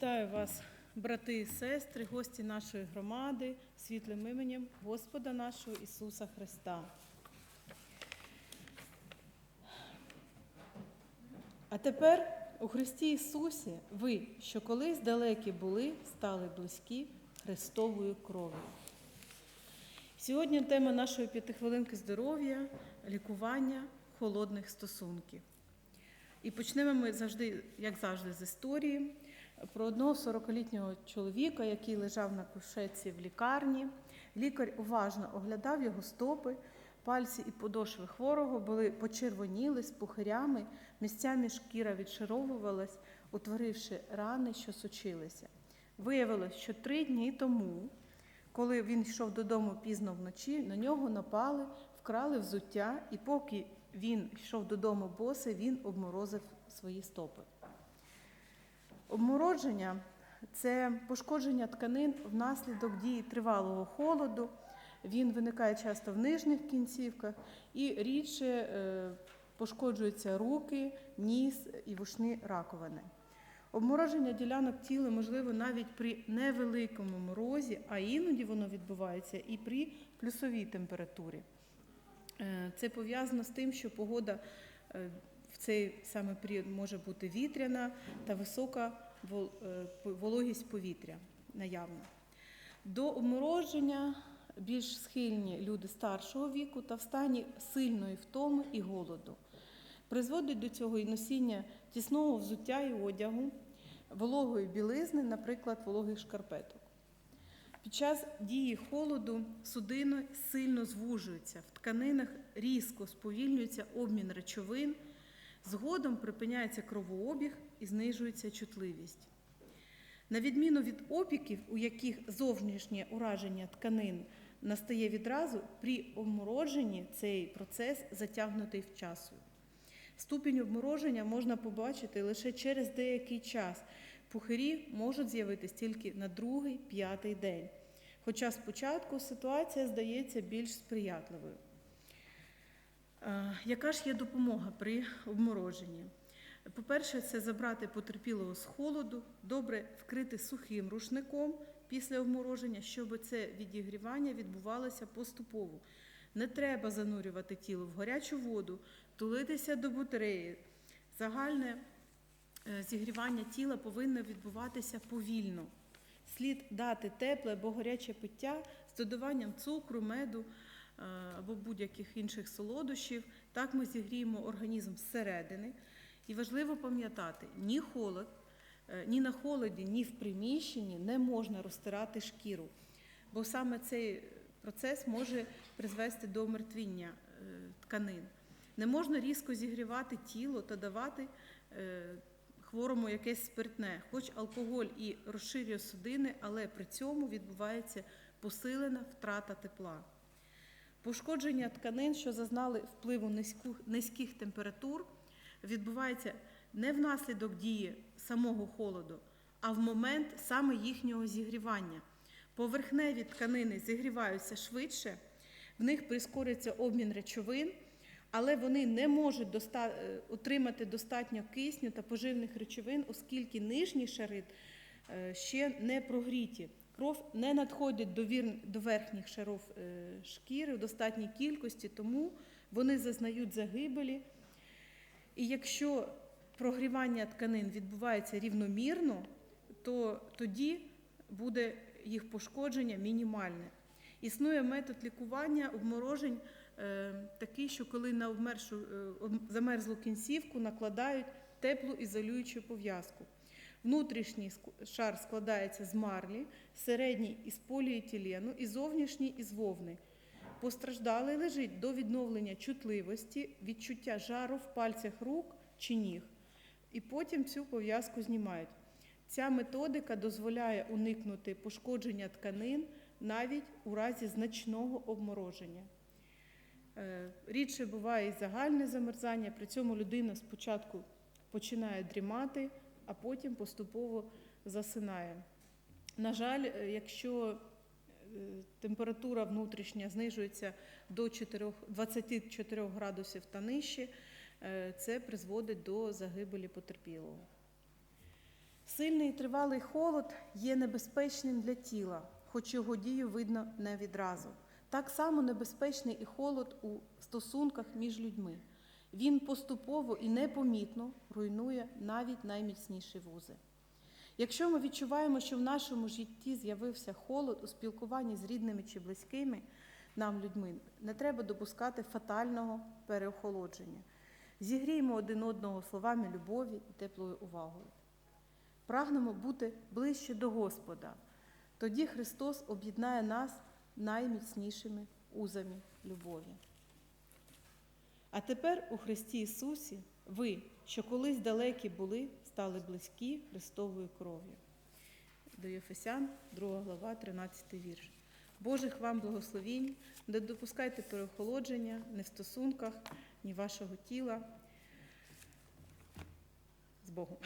Вітаю вас, брати і сестри, гості нашої громади, світлим іменем Господа нашого Ісуса Христа. А тепер у Христі Ісусі ви, що колись далекі були, стали близькі Христовою кров'ю. Сьогодні тема нашої п'ятихвилинки здоров'я, лікування холодних стосунків. І почнемо ми завжди, як завжди, з історії про одного 40-літнього чоловіка, який лежав на кушетці в лікарні. Лікар уважно оглядав його стопи, пальці і подошви хворого були почервоніли з пухирями, місцями шкіра відшаровувалась, утворивши рани, що сочилися. Виявилось, що три дні тому, коли він йшов додому пізно вночі, на нього напали, вкрали взуття, і поки він йшов додому босий, він обморозив свої стопи. Обмородження це пошкодження тканин внаслідок дії тривалого холоду. Він виникає часто в нижніх кінцівках і рідше е, пошкоджуються руки, ніс і вушні раковини. Обмороження ділянок тіла можливо навіть при невеликому морозі, а іноді воно відбувається і при плюсовій температурі. Е, Це пов'язано з тим, що погода е, цей саме період може бути вітряна та висока е, вологість повітря наявна. До обмороження більш схильні люди старшого віку та в стані сильної втоми і голоду. Призводить до цього і носіння тісного взуття і одягу, вологої білизни, наприклад, вологих шкарпеток. Під час дії холоду судини сильно звужуються, в тканинах різко сповільнюється обмін речовин, згодом припиняється кровообіг і знижується чутливість. На відміну від опіків, у яких зовнішнє ураження тканин настає відразу, при обмородженні цей процес затягнутий в часу. Ступінь обмороження можна побачити лише через деякий час. Пухирі можуть з'явитись тільки на другий, п'ятий день. Хоча спочатку ситуація здається більш сприятливою. Е, Яка ж є допомога при обмороженні? По-перше, це забрати потерпілого з холоду, добре вкрити сухим рушником після обмороження, щоб це відігрівання відбувалося поступово. Не треба занурювати тіло в гарячу воду, тулитися до батареї. Загальне е, зігрівання тіла повинно відбуватися повільно. Слід дати тепле або гаряче пиття з додаванням цукру, меду або будь-яких інших солодощів. Так ми зігріємо організм зсередини. І важливо пам'ятати, ні холод, е, ні на холоді, ні в приміщенні не можна розтирати шкіру, бо саме цей процес може призвести до мертвіння е, тканин. Не можна різко зігрівати тіло та давати е, хворому якесь спиртне, хоч алкоголь і розширює судини, але при цьому відбувається посилена втрата тепла. Пошкодження тканин, що зазнали впливу низьких температур, відбувається не внаслідок дії самого холоду, а в момент саме їхнього зігрівання. Поверхневі тканини зігріваються швидше, в них прискорюється обмін речовин, але вони не можуть доста- е, отримати достатньо кисню та поживних речовин, оскільки нижні шари е, ще не прогріті. Кров не надходить до, вір... до верхніх шарів е, шкіри в достатній кількості, тому вони зазнають загибелі. І якщо прогрівання тканин відбувається рівномірно, то тоді буде їх пошкодження мінімальне. Існує метод лікування обморожень е, такий, що коли на обмершу, е, замерзлу кінцівку накладають теплу ізолюючу пов'язку. Внутрішній шар складається з марлі, середній із поліетилену і зовнішній із вовни. Постраждалий лежить до відновлення чутливості, відчуття жару в пальцях рук чи ніг. І потім цю пов'язку знімають. Ця методика дозволяє уникнути пошкодження тканин навіть у разі значного обмороження. Е, Рідше буває і загальне замерзання, при цьому людина спочатку починає дрімати, а потім поступово засинає. На жаль, е, якщо е, температура внутрішня знижується до 4, 24 градусів та нижче, е, це призводить до загибелі потерпілого. Сильний і тривалий холод є небезпечним для тіла, хоч його дію видно не відразу. Так само небезпечний і холод у стосунках між людьми. Він поступово і непомітно руйнує навіть найміцніші вузи. Якщо ми відчуваємо, що в нашому житті з'явився холод у спілкуванні з рідними чи близькими нам людьми, не треба допускати фатального переохолодження. Зігріємо один одного словами любові і теплою увагою. Прагнемо бути ближче до Господа. Тоді Христос об'єднає нас найміцнішими узами любові. А тепер у Христі Ісусі ви, що колись далекі були, стали близькі Христовою кров'ю. До Єфесян, 2 глава, 13 вірш. Божих вам благословінь, не допускайте переохолодження ні в стосунках, ні вашого тіла. З Богом.